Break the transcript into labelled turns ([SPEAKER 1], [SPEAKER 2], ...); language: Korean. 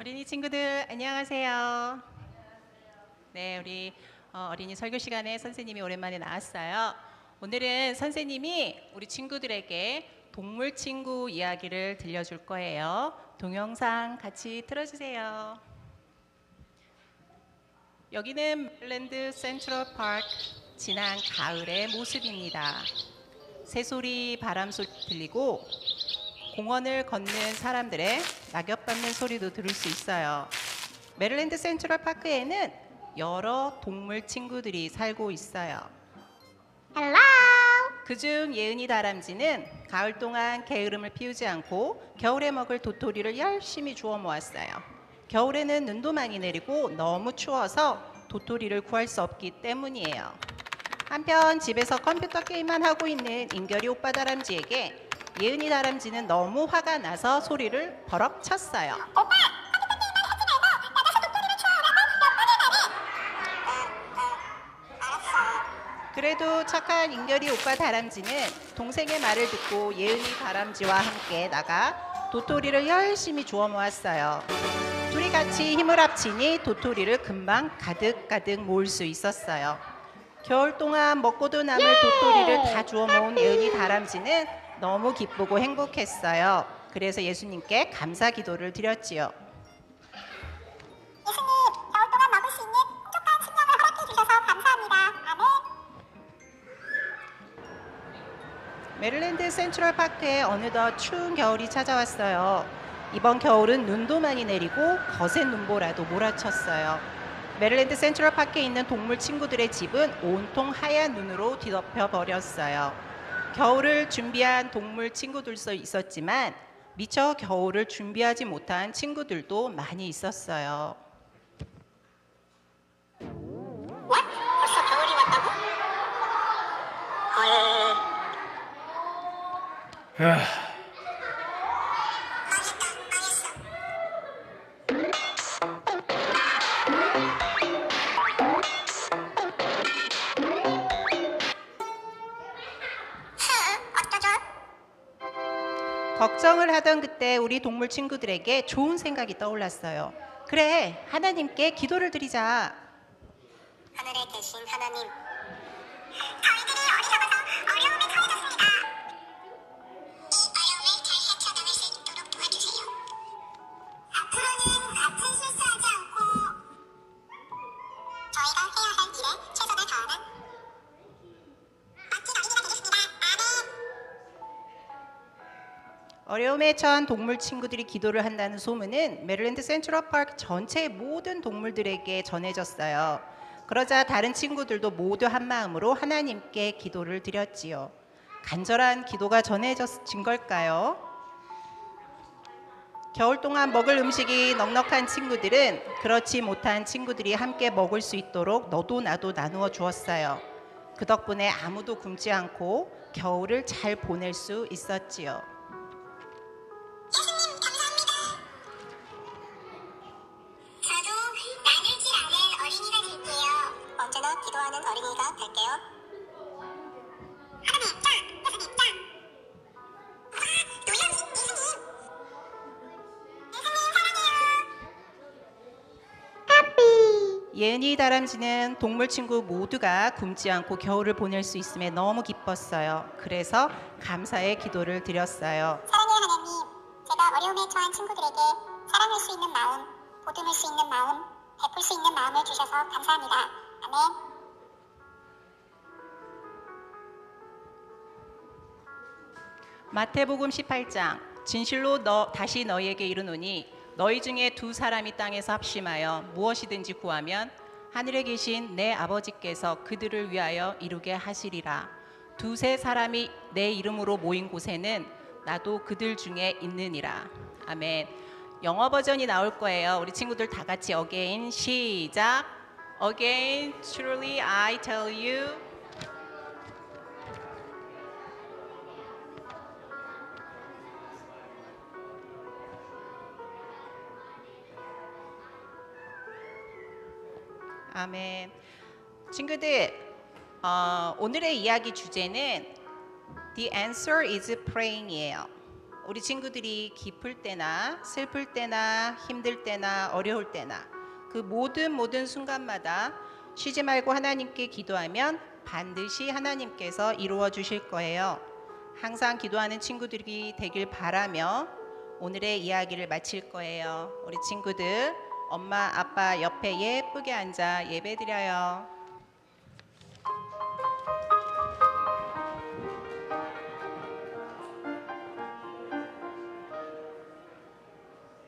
[SPEAKER 1] 어린이 친구들 안녕하세요. 네, 우리 어, 어린이 설교 시간에 선생님이 오랜만에 나왔어요. 오늘은 선생님이 우리 친구들에게 동물 친구 이야기를 들려줄 거예요. 동영상 같이 틀어주세요. 여기는 메릴랜드 센트럴 파크 지난 가을의 모습입니다. 새소리, 바람소리 들리고 공원을 걷는 사람들의 낙엽 밟는 소리도 들을 수 있어요. 메릴랜드 센트럴 파크에는 여러 동물 친구들이 살고 있어요.
[SPEAKER 2] Hello.
[SPEAKER 1] 그중 예은이 다람쥐는 가을 동안 게으름을 피우지 않고 겨울에 먹을 도토리를 열심히 주워 모았어요. 겨울에는 눈도 많이 내리고 너무 추워서 도토리를 구할 수 없기 때문이에요. 한편 집에서 컴퓨터 게임만 하고 있는 인결이 오빠 다람쥐에게 예은이 다람쥐는 너무 화가 나서 소리를 버럭 쳤어요. 그래도 착한 인결이 오빠 다람쥐는 동생의 말을 듣고 예은이 다람쥐와 함께 나가 도토리를 열심히 주워 모았어요. 둘이 같이 힘을 합치니 도토리를 금방 가득가득 모을 수 있었어요. 겨울 동안 먹고도 남을 도토리를 다 주워 모은 예은이 다람쥐는 너무 기쁘고 행복했어요. 그래서 예수님께 감사 기도를 드렸지요.
[SPEAKER 2] 예수님, 겨울 동안 먹을 수 있는 풍족한 식량을 허락해 주셔서 감사합니다. 아멘.
[SPEAKER 1] 메릴랜드 센트럴 파크에 어느덧 추운 겨울이 찾아왔어요. 이번 겨울은 눈도 많이 내리고 거센 눈보라도 몰아쳤어요. 메릴랜드 센트럴 파크에 있는 동물 친구들의 집은 온통 하얀 눈으로 뒤덮여 버렸어요. 겨울을 준비한 동물 친구들도 있었지만 미처 겨울을 준비하지 못한 친구들도 많이 있었어요.
[SPEAKER 2] What? 벌써 겨울이 왔다고? 헐.
[SPEAKER 1] 걱정을 하던 그때 우리 동물 친구들에게 좋은 생각이 떠올랐어요. 그래, 하나님께 기도를 드리자.
[SPEAKER 2] 하늘에 계신 하나님. 저희들이 어리석어서 어려움 어려움에
[SPEAKER 1] 처한 동물 친구들이 기도를 한다는 소문은 메릴랜드 센트럴 파크 전체의 모든 동물들에게 전해졌어요. 그러자 다른 친구들도 모두 한 마음으로 하나님께 기도를 드렸지요. 간절한 기도가 전해진 걸까요? 겨울 동안 먹을 음식이 넉넉한 친구들은 그렇지 못한 친구들이 함께 먹을 수 있도록 너도 나도 나누어 주었어요. 그 덕분에 아무도 굶지 않고 겨울을 잘 보낼 수
[SPEAKER 2] 있었지요.
[SPEAKER 1] 예은이 다람쥐는 동물 친구 모두가 굶지 않고 겨울을 보낼 수 있음에 너무 기뻤어요. 그래서 감사의 기도를 드렸어요.
[SPEAKER 2] 사랑의 하나님, 제가 어려움에 처한 친구들에게 사랑할 수 있는 마음, 보듬을 수 있는 마음, 베풀 수 있는 마음을 주셔서 감사합니다. 아멘.
[SPEAKER 1] 마태복음 18장 진실로 너 다시 너희에게 이르노니 너희 중에 두 사람이 땅에서 합심하여 무엇이든지 구하면 하늘에 계신 내 아버지께서 그들을 위하여 이루게 하시리라. 두세 사람이 내 이름으로 모인 곳에는 나도 그들 중에 있느니라. 아멘. 영어 버전이 나올 거예요. 우리 친구들 다 같이 again 시작. Again truly I tell you 아멘. 친구들, 어, 오늘의 이야기 주제는 The answer is praying이에요. 우리 친구들이 기쁠 때나 슬플 때나 힘들 때나 어려울 때나 그 모든 모든 순간마다 쉬지 말고 하나님께 기도하면 반드시 하나님께서 이루어 주실 거예요. 항상 기도하는 친구들이 되길 바라며 오늘의 이야기를 마칠 거예요. 우리 친구들 엄마 아빠 옆에 예쁘게 앉아 예배드려요.